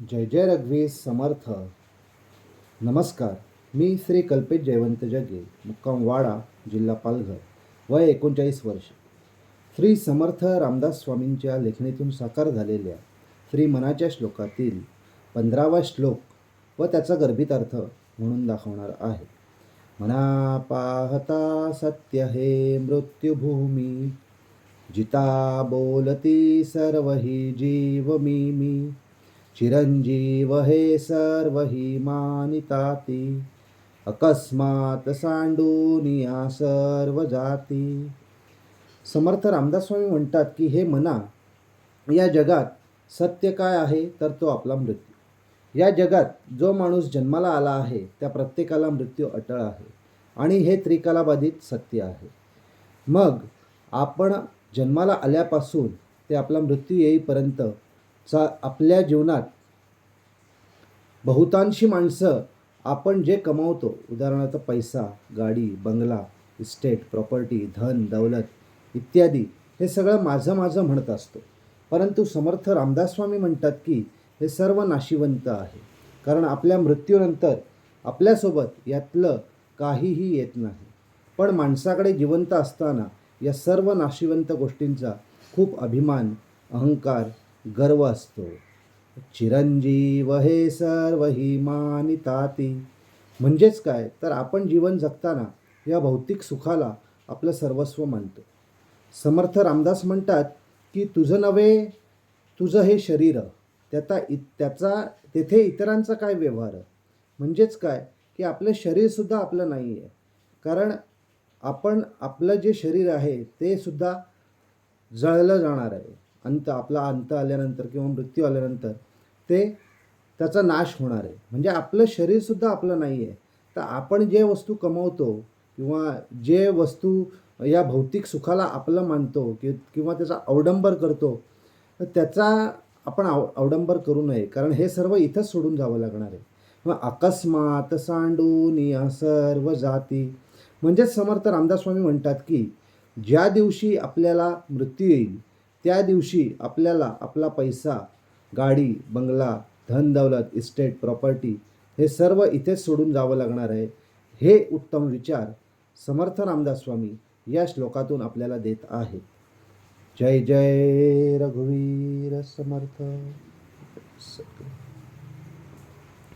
जय जय रघवी समर्थ. नमस्कार मी श्री कल्पेश जयवंत जगे मुक्काम वाडा जिल्हा पालघर वय एकोणचाळीस वर्ष. श्री समर्थ रामदास स्वामींच्या लेखणीतून साकार झालेल्या श्री मनाच्या श्लोकातील पंधरावा श्लोक व त्याचा गर्भित अर्थ म्हणून दाखवणार आहे. मना पाहता सत्य हे मृत्युभूमी जिता बोलती सर्व ही जीव मी मी चिरंजीव हे सर्व ही मानिताती अकस्मात सांडूनिया सर्व जाती समर्थ रामदास स्वामी म्हणतात की हे मना या जगात सत्य काय आहे तर तो आपला मृत्यू. या जगात जो माणूस जन्माला आला आहे त्या प्रत्येकाला मृत्यू अटळ आहे आणि हे त्रिकालाबाधित सत्य आहे. मग आपण जन्माला आल्यापासून ते आपला मृत्यू येईपर्यंत चा आपल्या जीवनात बहुतांशी माणसं आपण जे कमावतो उदाहरणार्थ पैसा गाडी बंगला इस्टेट प्रॉपर्टी धन दौलत इत्यादी हे सगळं माझं माझं म्हणत असतो. परंतु समर्थ रामदास स्वामी म्हणतात की हे सर्व नाशिवंत आहे. कारण आपल्या मृत्यूनंतर आपल्यासोबत यातलं काहीही येत नाही. पण माणसाकडे जिवंत असताना या सर्व नाशिवंत गोष्टींचा खूप अभिमान अहंकार गर्व असतो. चिरंजीव हे सर्व ही मानिताती. म्हणजेच काय? तर आपण जीवन जगताना या भौतिक सुखाला आपलं सर्वस्व मानतो. समर्थ रामदास म्हणतात की तुझं नव्हे तुझं हे शरीर. त्याचा इ त्याचा तेथे इतरांचा काय व्यवहार? म्हणजेच काय? की आपलं शरीरसुद्धा आपलं नाही आहे कारण आपण आपलं जे शरीर आहे ते सुद्धा जळलं जाणार आहे. अंत आपला अंत आल्यानंतर किंवा मृत्यू आल्यानंतर ते त्याचा नाश होणार आहे. म्हणजे आपलं शरीरसुद्धा आपलं नाही आहे तर आपण जे वस्तू कमवतो किंवा जे वस्तू या भौतिक सुखाला आपलं मानतो कि किंवा त्याचा अवडंबर करतो तर त्याचा आपण आव अवडंबर करू नये. कारण हे सर्व इथंच सोडून जावं लागणार आहे. मग अकस्मात सांडून या सर्व जाती. म्हणजेच समर्थ रामदास स्वामी म्हणतात की ज्या दिवशी आपल्याला मृत्यू येईल त्या दिवशी आपल्याला आपला पैसा गाडी बंगला धन दौलत इस्टेट प्रॉपर्टी हे सर्व इथेच सोडून जावं लागणार आहे हे उत्तम विचार समर्थ रामदास स्वामी या श्लोकातून आपल्याला देत आहेत. जय जय रघुवीर समर्थ.